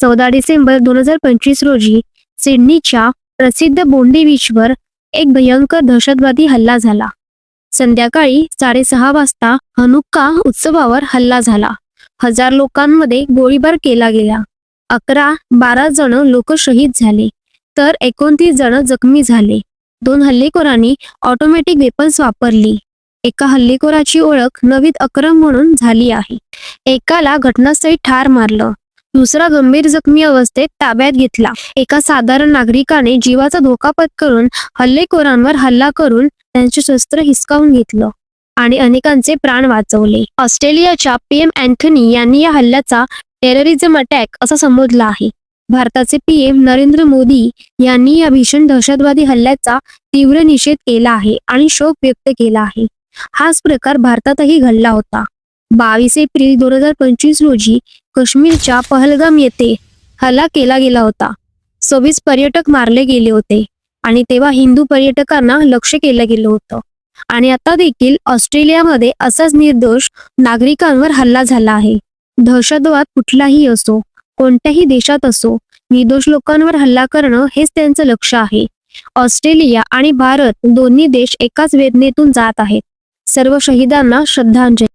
चौदा डिसेंबर दोन हजार पंचवीस रोजी सिडनीच्या प्रसिद्ध बोंडी बीचवर एक भयंकर दहशतवादी हल्ला झाला. संध्याकाळी साडेसहा वाजता हनुक्का उत्सवावर हल्ला झाला. हजार लोकांमध्ये गोळीबार केला गेला. अकरा बारा जण लोक शहीद झाले तर एकोणतीस जण जखमी झाले. दोन हल्लेखोरांनी ऑटोमॅटिक वेपन्स वापरली. एका हल्लेखोराची ओळख नवीद अक्रम म्हणून झाली आहे. एकाला घटनास्थळी ठार मारलं. दुसरा गंभीर जखमी अवस्थेत ताब्यात घेतला. एका साधारण नागरिकाने जीवाचा धोका पत्करून हल्लेखोरांवर हल्ला करून त्यांचे शस्त्र हिसकावून घेतलं आणि अनेकांचे प्राण वाचवले. ऑस्ट्रेलियाच्या पीएम अँथनी यांनी या हल्ल्याचा टेररिझम अटॅक असा संबोधला आहे. भारताचे पीएम नरेंद्र मोदी यांनी या भीषण दहशतवादी हल्ल्याचा तीव्र निषेध केला आहे आणि शोक व्यक्त केला आहे. हाच प्रकार भारतातही घडला होता. बावीस एप्रिल दोन हजार पंचवीस रोजी काश्मीरच्या पहलगाम येथे हल्ला केला गेला होता. सव्वीस पर्यटक मारले गेले होते आणि तेव्हा हिंदू पर्यटकांना लक्ष केलं गेलं होतं. आणि आता देखील ऑस्ट्रेलियामध्ये असाच निर्दोष नागरिकांवर हल्ला झाला आहे. दहशतवाद कुठलाही असो कोणत्याही देशात असो निर्दोष लोकांवर हल्ला करणं हेच त्यांचं लक्ष आहे. ऑस्ट्रेलिया आणि भारत दोन्ही देश एकाच वेदनेतून जात आहेत. सर्व शहीदांना श्रद्धांजली.